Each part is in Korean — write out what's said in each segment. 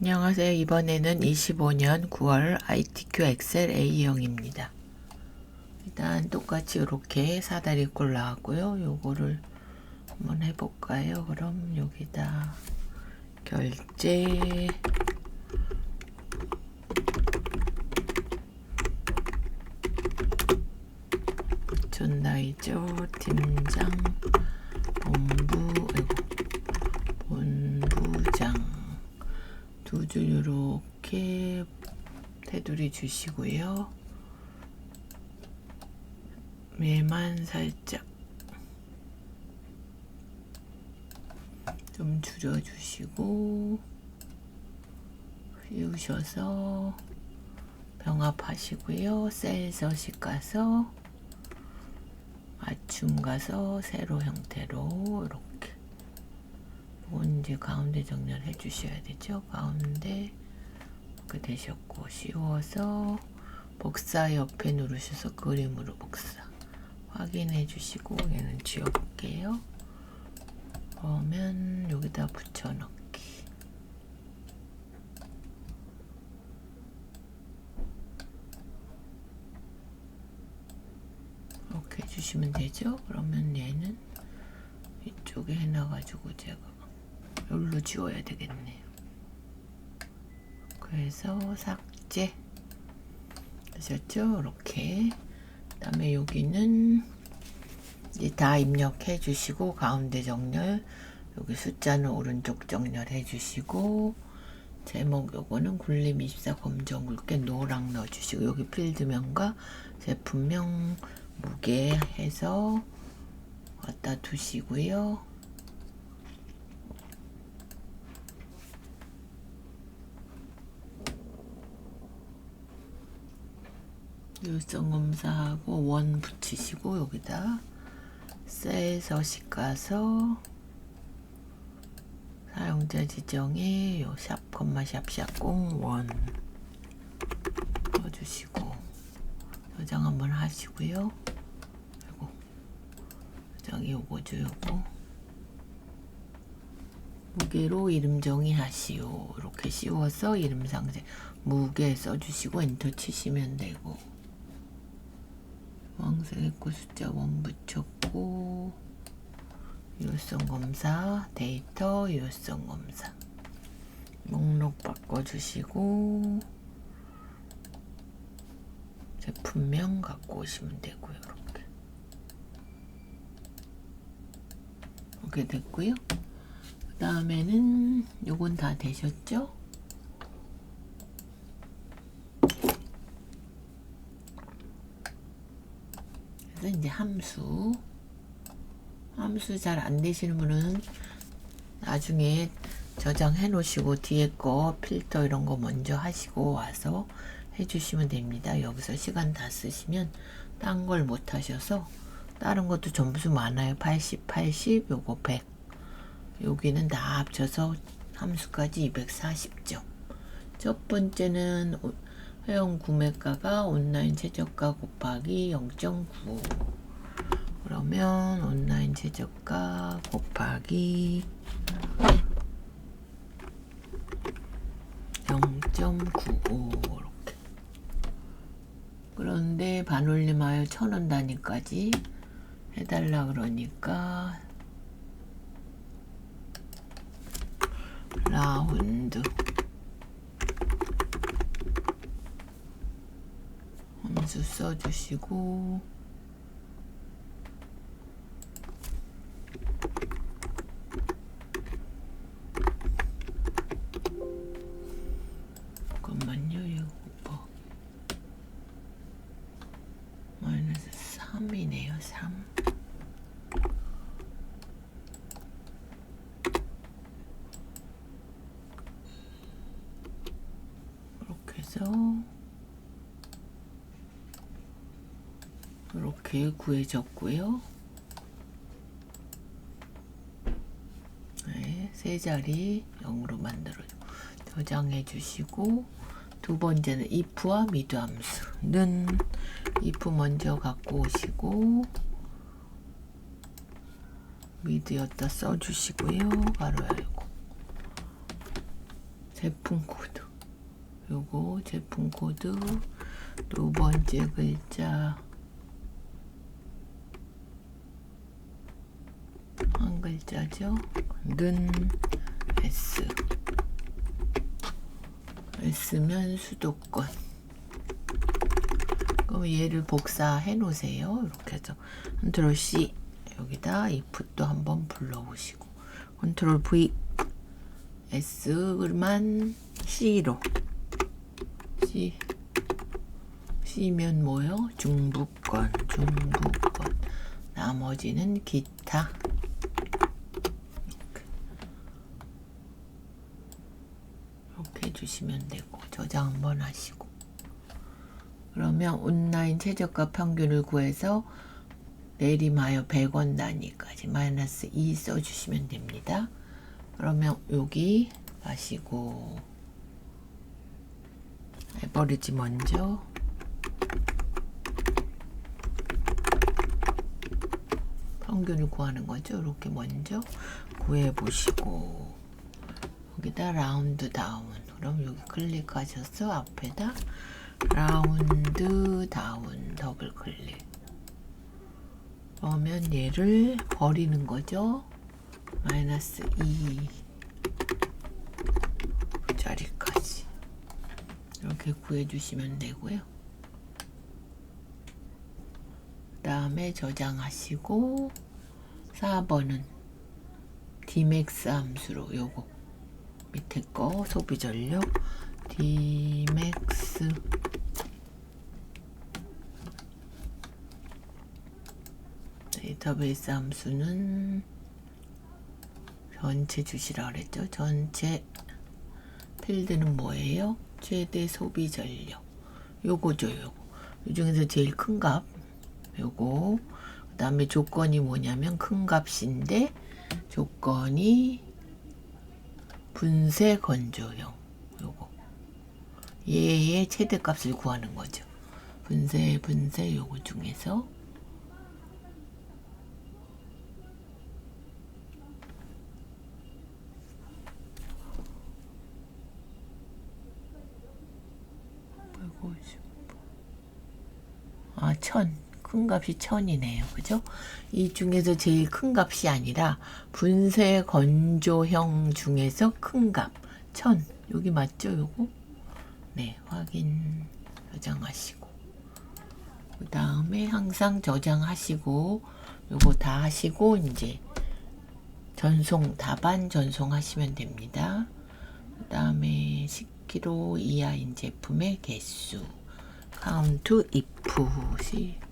안녕하세요. 이번에는 25년 9월 ITQ 엑셀 A형입니다. 일단 똑같이 이렇게 사다리 꼴 나왔고요. 요거를 한번 해볼까요? 그럼 여기다 결제 전나이죠 팀장 본부 아이고, 본부장 두 줄 이렇게 테두리 주시고요. 매만 살짝 좀 줄여주시고 휘우셔서 병합하시고요. 셀 서식 가서 맞춤 가서 세로 형태로 이렇게 이건 이제 가운데 정렬 해 주셔야 되죠. 가운데 그 되셨고 씌워서 복사 옆에 누르셔서 그림으로 복사 확인해 주시고 얘는 지워볼게요. 그러면 여기다 붙여넣기 이렇게 해주시면 되죠. 그러면 얘는 이쪽에 해놔가지고 제가 여기로 지워야 되겠네요. 그래서 삭제 하셨죠? 이렇게 그 다음에 여기는 이제 다 입력해 주시고 가운데 정렬 여기 숫자는 오른쪽 정렬 해 주시고 제목 요거는 굴림 24 검정 굵게 노랑 넣어 주시고 여기 필드명과 제품명 무게 해서 갖다 두시고요. 일정 검사하고 원 붙이시고 여기다 셀 서식 가서 사용자 지정에 요샵 콤마 샵샵 공원 넣어주시고 저장 한번 하시고요. 그리고 저장이 요거죠 요거. 무게로 이름 정의하시오. 이렇게 씌워서 이름 상세. 무게 써주시고 엔터 치시면 되고 왕색 했고 숫자 원 붙였고 유효성 검사 데이터 유효성 검사. 목록 바꿔주시고 제품명 갖고 오시면 되고요 이렇게 이렇게 됐고요. 그 다음에는 요건 다 되셨죠? 그래서 이제 함수 함수 잘 안 되시는 분은 나중에 저장해 놓으시고 뒤에 거 필터 이런 거 먼저 하시고 와서 해주시면 됩니다. 여기서 시간 다 쓰시면 딴 걸 못 하셔서 다른 것도 점수 많아요. 80, 80, 요거 100. 여기는 다 합쳐서 함수까지 240점. 첫 번째는 오- 회원 구매가가 온라인 최저가 곱하기 0.95. 그러면 온라인 최저가 곱하기 0.95 이렇게. 그런데 반올림하여 천원 단위까지 해달라 그러니까 라운드 함수 써주시고. 잠깐만요 이거 뭐 마이너스 3이네요 3 이렇게 해서 이렇게 구해졌고요. 네, 세 자리 0으로 만들어 저장해 주시고 두 번째는 if와 미드 함수는 if 먼저 갖고 오시고 미드였다 써주시고요. 바로 열고 제품 코드 요거 제품 코드 두 번째 글자 한 글자죠? 는 S. S면 수도권. 그럼 얘를 복사해 놓으세요. 이렇게 해서 컨트롤 C 여기다 if 또 한번 불러보시고. 컨트롤 V S만 C로. C. C면 뭐요? 중부권 중부권. 나머지는 기타 이렇게. 이렇게 해 주시면 되고 저장 한번 하시고. 그러면 온라인 최저가 평균을 구해서 내림하여 100원 단위까지 마이너스 2 써주시면 됩니다. 그러면 여기 가시고. 에버리지 먼저. 평균을 구하는 거죠. 이렇게 먼저 구해 보시고. 여기다 라운드 다운 그럼 여기 클릭하셔서 앞에다 라운드 다운 더블 클릭 그러면 얘를 버리는 거죠. 마이너스 2 자리까지 이렇게 구해주시면 되고요. 그 다음에 저장하시고 4번은 Dmax 함수로 요거 밑에 거 소비 전력 Dmax 데이터베이스 함수는 전체 주시라 그랬죠. 전체 필드는 뭐예요? 최대 소비 전력. 요거죠, 요거. 이 중에서 제일 큰 값. 요거. 그 다음에 조건이 뭐냐면 큰 값인데 조건이 분쇄 건조형. 요거. 얘의 최대 값을 구하는 거죠. 분쇄, 분쇄 요거 중에서 아, 천. 큰 값이 천이네요. 그죠? 이 중에서 제일 큰 값이 아니라 분쇄 건조형 중에서 큰 값. 천. 여기 맞죠? 요거? 네, 확인 저장하시고. 그 다음에 항상 저장하시고, 요거 다 하시고, 이제 전송, 답안 전송하시면 됩니다. 그 다음에 10kg 이하인 제품의 개수. 카운트 if 시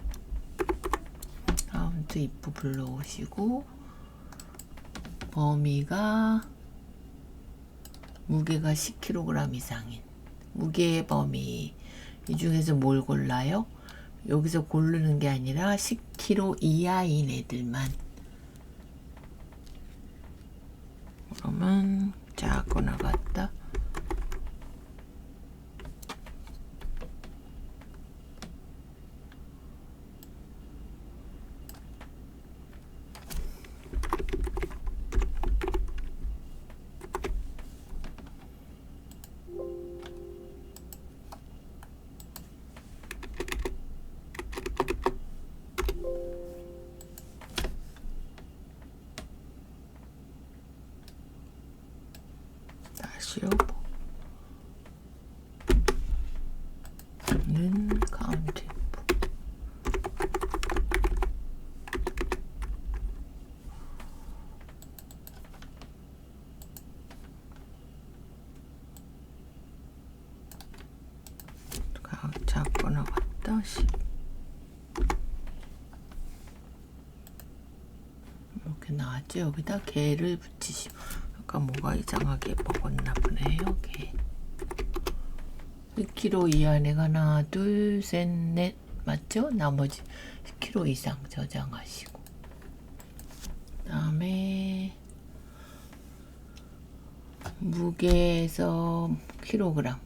카운트 if 불러오시고 범위가 무게가 10kg 이상인 무게의 범위. 이 중에서 뭘 골라요? 여기서 고르는 게 아니라 10kg 이하인 애들만. 그러면 작거나 같다 다시요. 는 카운트. 가- 작거나 같다. 10. 이렇게 나왔죠. 여기다 개를 붙이시면 아까 뭐가 이상하게 먹었나 보네요. 개. 1kg 이하네가 하나, 둘, 셋, 넷 맞죠? 나머지 10kg 이상 저장하시고 그 다음에 무게에서 킬로그램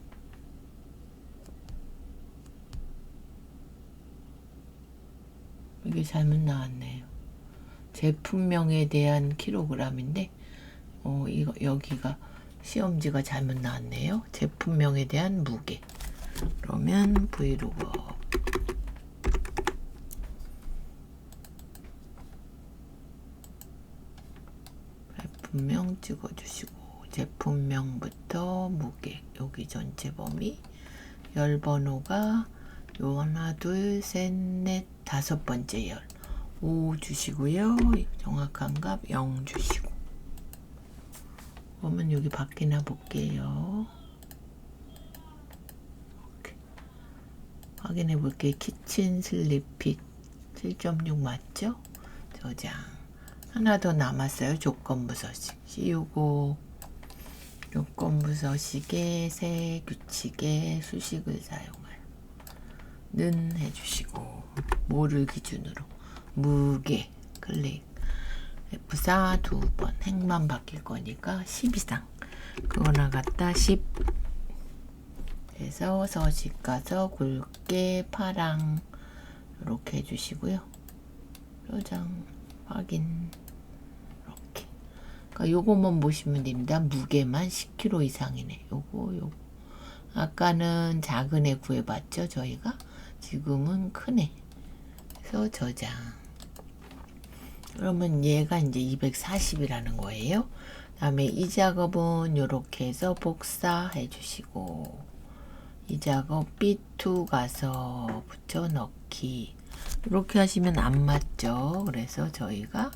이게 잘못 나왔네요. 제품명에 대한 킬로그램인데 어 이거 여기가 시험지가 잘못 나왔네요. 제품명에 대한 무게. 그러면 브이로그. 제품명 찍어주시고 제품명부터 무게. 여기 전체 범위. 열 번호가 요 하나 둘 셋 넷 다섯 번째 열. 5 주시고요. 정확한 값 0 주시고 그러면 여기 밖에나 볼게요. 확인해 볼게요. 키친 슬리핏 7.6 맞죠? 저장. 하나 더 남았어요. 조건부 서식. 씌우고. 조건부 서식에 새 규칙에 수식을 사용하여 는 해주시고. 뭐를 기준으로. 무게. 클릭 F4 두 번 행만 바뀔 거니까 10 이상. 그거나 갖다 10 해서 서식 가서 굵게 파랑 이렇게 해주시고요. 저장 확인. 이렇게. 그러니까 요거만 보시면 됩니다. 무게만 10kg 이상이네. 요거 요거. 아까는 작은 애 구해봤죠 저희가? 지금은 큰 애. 그래서 저장. 그러면 얘가 이제 240이라는 거예요. 다음에 이 작업은 이렇게 해서 복사해 주시고 이 작업 B2 가서 붙여 넣기 이렇게 하시면 안 맞죠. 그래서 저희가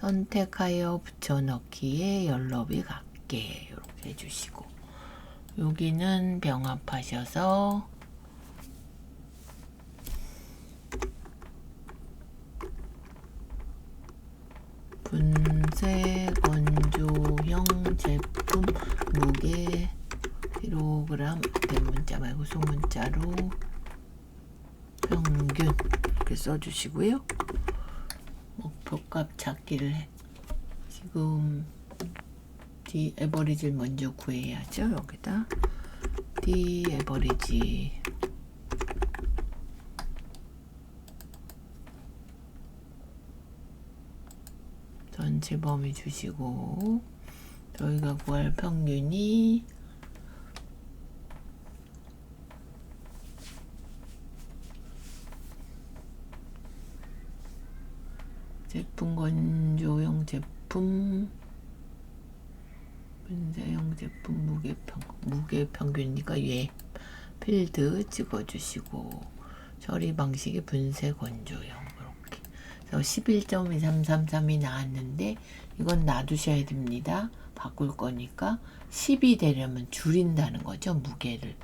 선택하여 붙여 넣기에 연럽이 같게 이렇게 해주시고 여기는 병합하셔서 분쇄 건조형 제품 무게 킬로그램 대문자 말고 소문자로 평균 이렇게 써주시고요. 목표값 찾기를 해. 지금 D 에버리지를 먼저 구해야죠. 여기다 D 에버리지 전체 범위 주시고 저희가 구할 평균이 제품 건조용 제품 분쇄형 제품 무게 평 무게 평균이니까 예 필드 찍어주시고 처리 방식이 분쇄 이렇게 그래서 11.2333이 나왔는데 이건 놔두셔야 됩니다. 바꿀 거니까 10이 되려면 줄인다는 거죠 무게를.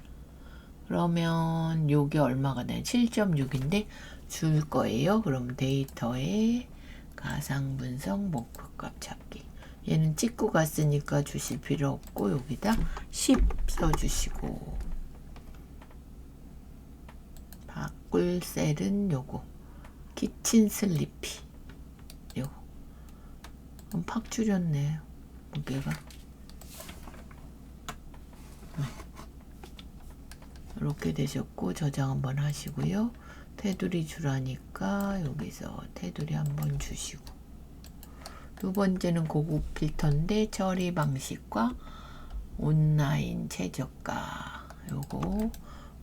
그러면 요게 얼마가 돼요? 7.6인데 줄 거예요. 그럼 데이터에 가상 분석 목표값 찾기. 얘는 찍고 갔으니까 주실 필요 없고 여기다 10 써주시고 바꿀 셀은 요거 키친 슬리피. 요거 팍 줄였네요 무게가. 네. 이렇게 되셨고 저장 한번 하시고요. 테두리 주라니까 여기서 테두리 한번 주시고. 두 번째는 고급 필터인데 처리 방식과 온라인 최저가. 요거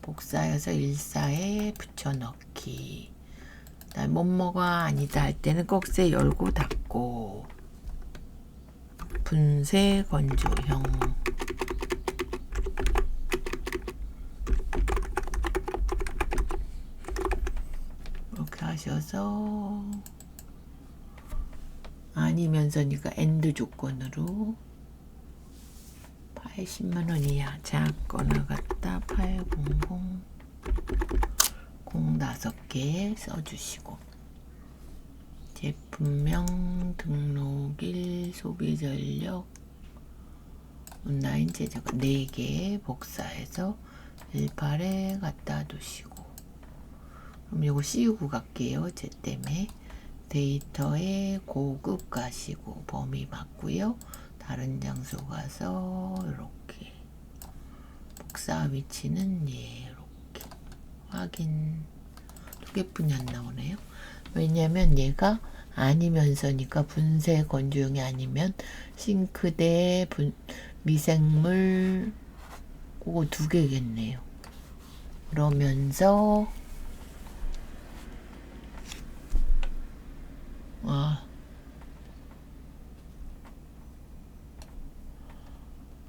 복사해서 일사에 붙여넣기 그다음 뭐뭐가 아니다 할 때는 꼭세 열고 닫고. 분쇄 건조형. 이렇게 하셔서 아니면서니까 엔드 조건으로 80만원 이하 작거나 같다. 800 05개 써주시고. 제품명 등록일 소비전력 온라인 제작 4개 복사해서 18에 갖다 두시고. 그럼 이거 씌우고 갈게요 제 때문에. 데이터에 고급 가시고 범위 맞고요. 다른 장소 가서 이렇게 복사 위치는 예 이렇게 확인 두 개뿐이 안 나오네요. 왜냐면 얘가 아니면서니까 분쇄 건조용이 아니면 싱크대 분, 미생물 그거 두 개겠네요. 그러면서 아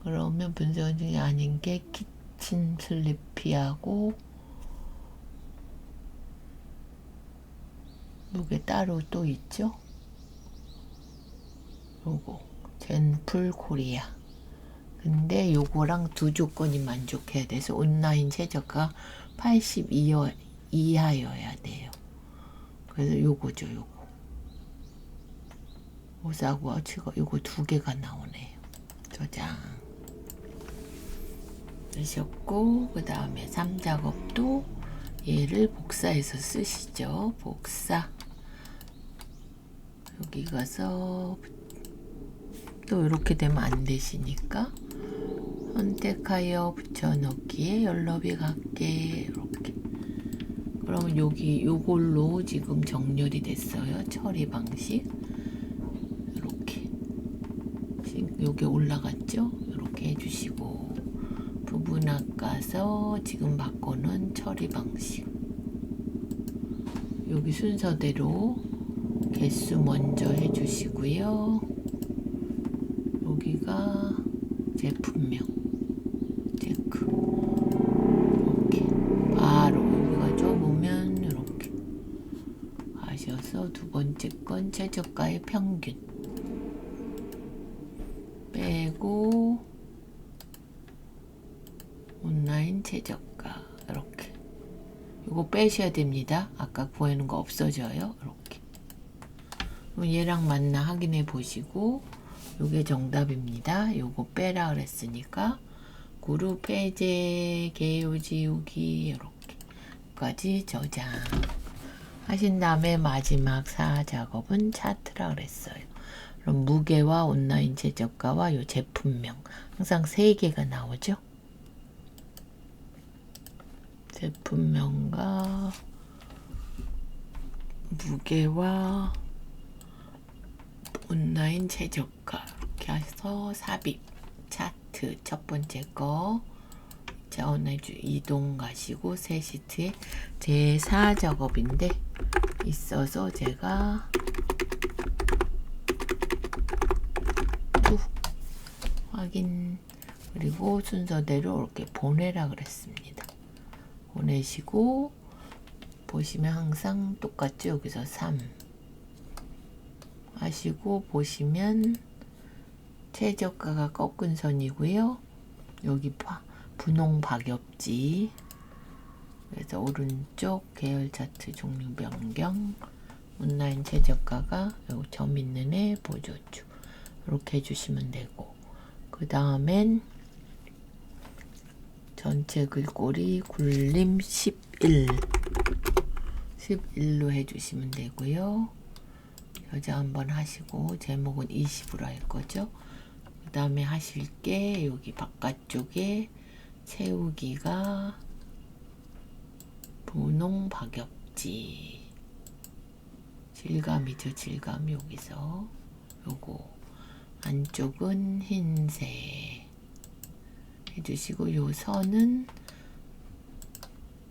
그러면 분쇄 건조용이 아닌 게 키친 슬리피하고 요게 따로 또 있죠? 요거 젠풀 코리아 근데 요거랑 두 조건이 만족해야 돼서 온라인 최저가 82여 이하여야 돼요. 그래서 요거죠, 요거. 오사구와 치고 요거 두 개가 나오네요. 저장. 쓰셨고 그 다음에 3작업도 얘를 복사해서 쓰시죠. 복사. 여기 가서 또 이렇게 되면 안 되시니까 선택하여 붙여넣기에 연럽이 같게. 이렇게. 그러면 여기 요걸로 지금 정렬이 됐어요. 처리 방식. 이렇게. 지금 요게 올라갔죠? 이렇게 해주시고. 부분 아까서 지금 바꿔놓은 처리 방식. 여기 순서대로 개수 먼저 해주시고요. 여기가 제품명. 체크. 이렇게 바로 여기가 좁으면 이렇게. 하셔서 두 번째 건 최저가의 평균. 빼고 온라인 최저가. 이렇게. 이거 빼셔야 됩니다. 아까 구해놓은 거 없어져요. 이렇게 얘랑 맞나 확인해 보시고 요게 정답입니다. 요거 빼라 그랬으니까 그룹 해제 개요 지우기 이렇게까지 저장 하신 다음에 마지막 사 작업은 차트라 그랬어요. 그럼 무게와 온라인 최저가와 요 제품명 항상 세 개가 나오죠. 제품명과 무게와 온라인 최저가 이렇게 해서 삽입 차트 첫 번째 거 자, 오늘 주 이동 가시고 새 시트에 제4 작업인데 있어서 제가 또 확인 그리고 순서대로 이렇게 보내라 그랬습니다. 보내시고 보시면 항상 똑같죠. 여기서 3 하시고 보시면 최저가가 꺾은 선이고요. 여기 파, 분홍 박엽지 그래서 오른쪽 계열 차트 종류 변경 온라인 최저가가 요점 있는 애 보조주 이렇게 해주시면 되고 그 다음엔 전체 글꼴이 굴림 11 11로 해주시면 되고요. 여자 한번 하시고 제목은 20으로 할 거죠. 그 다음에 하실 게 여기 바깥쪽에 채우기가 분홍 박엽지 질감이죠. 질감 여기서 요거 안쪽은 흰색 해주시고 요 선은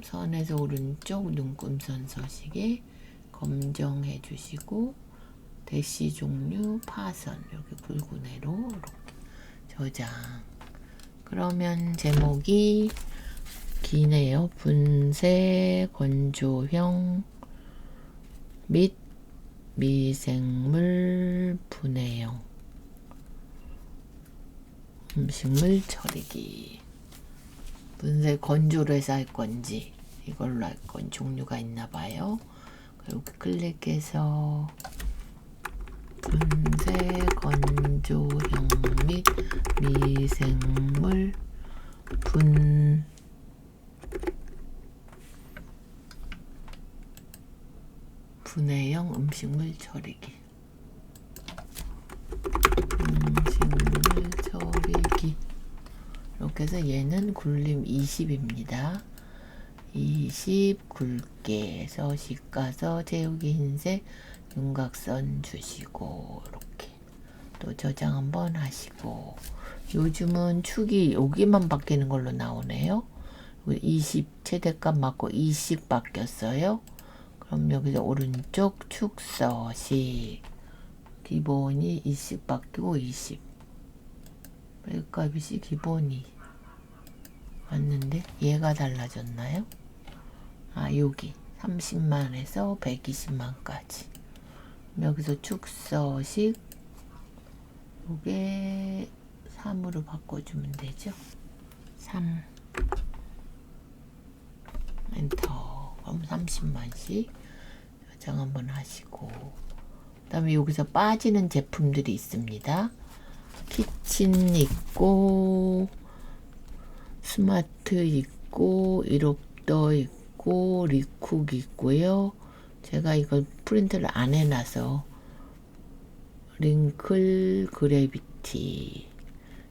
선에서 오른쪽 눈금선 서식에 검정해 주시고 대시 종류 파선 이렇게 굵은 애로 이렇게 저장. 그러면 제목이 기네요. 분쇄 건조형 및 미생물 분해형. 음식물 처리기. 분쇄 건조를 해서 할 건지 이걸로 할 건 종류가 있나 봐요. 이렇게 클릭해서 분쇄 건조형 및 미생물 분 분해형 음식물 처리기 음식물 처리기 이렇게 해서 얘는 굴림 20입니다. 20 굵게 서식 가서 채우기 흰색 윤곽선 주시고 이렇게. 또 저장 한번 하시고. 요즘은 축이 여기만 바뀌는 걸로 나오네요. 20 최대값 맞고 20 바뀌었어요. 그럼 여기서 오른쪽 축서식 기본이 20 바뀌고 20 백값이 기본이 맞는데? 얘가 달라졌나요? 아 여기. 30만에서 120만까지 여기서 축서식 요게 3으로 바꿔주면 되죠? 3 엔터. 그럼 30만씩 저장 한번 하시고. 그 다음에 여기서 빠지는 제품들이 있습니다. 키친 있고 스마트 있고 이롭더 있고 리쿡 있고요 제가 이걸 프린트를 안 해놔서 링클 그래비티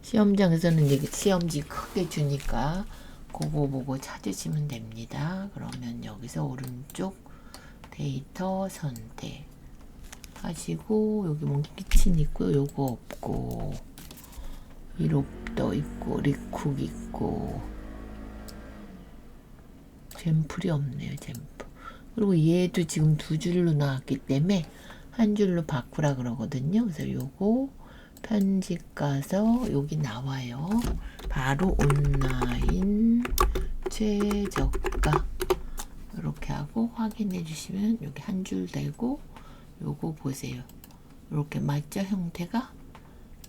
시험장에서는 이제 시험지 크게 주니까 그거 보고 찾으시면 됩니다. 그러면 여기서 오른쪽 데이터 선택 하시고 여기 뭐 키친 있고요. 요거 없고 이롭도 있고 리쿡 있고 잼플이 없네요. 잼플 그리고 얘도 지금 두 줄로 나왔기 때문에 한 줄로 바꾸라 그러거든요. 그래서 요거 편집 가서 여기 나와요. 바로 온라인 최저가 이렇게 하고 확인해 주시면 여기 한 줄 되고 요거 보세요. 이렇게 맞죠 형태가?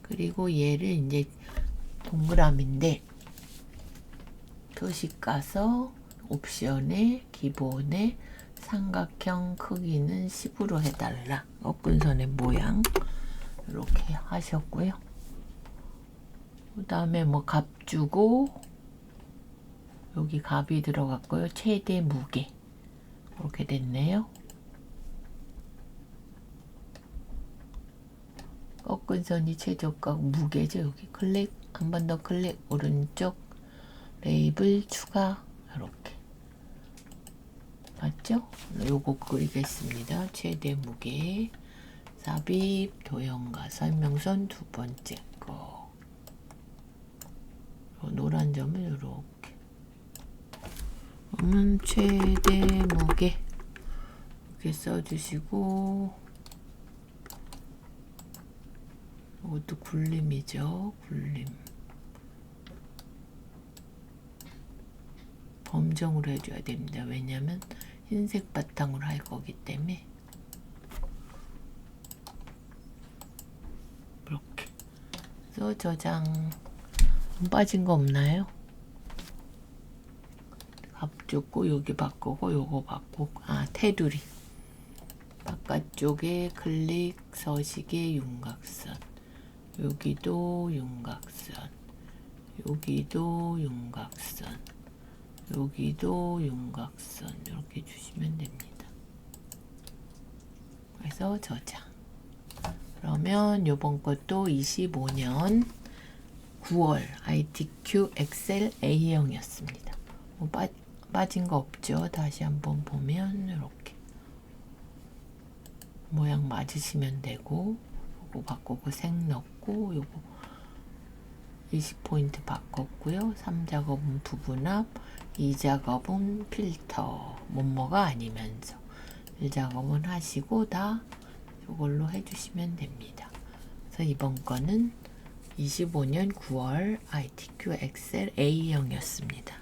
그리고 얘를 이제 동그라미인데 표시 가서 옵션에 기본에 삼각형 크기는 10으로 해달라. 꺾은선의 모양 이렇게 하셨고요. 그 다음에 뭐 값 주고 여기 값이 들어갔고요. 최대 무게 이렇게 됐네요. 꺾은 선이 최저가 무게죠. 여기 클릭 한 번 더 클릭 오른쪽 레이블 추가 맞죠? 요거 그리겠습니다. 최대 무게. 삽입 도형과 설명선 두 번째 거. 요 노란 점을 이렇게. 그러면 최대 무게. 이렇게 써주시고. 이것도 굴림이죠 굴림. 범정으로 해줘야 됩니다. 왜냐면 흰색 바탕으로 할 거기 때문에. 이렇게. 그래서 저장. 빠진 거 없나요? 앞쪽고 여기 바꾸고 요거 바꾸고. 아 테두리. 바깥쪽에 클릭 서식의 윤곽선. 여기도 윤곽선. 여기도 윤곽선 여기도 윤곽선 이렇게 주시면 됩니다. 그래서 저장 그러면 요번 것도 25년 9월 ITQ 엑셀 A형이었습니다. 뭐 빠, 빠진 거 없죠? 다시 한번 보면 이렇게 모양 맞으시면 되고 요거 바꾸고 색 넣고 요거 20포인트 바꿨고요. 3작업은 부분합, 2작업은 필터, 뭐뭐가 아니면서 1작업은 하시고 다 이걸로 해주시면 됩니다. 그래서 이번 거는 25년 9월 ITQ 엑셀 A형이었습니다.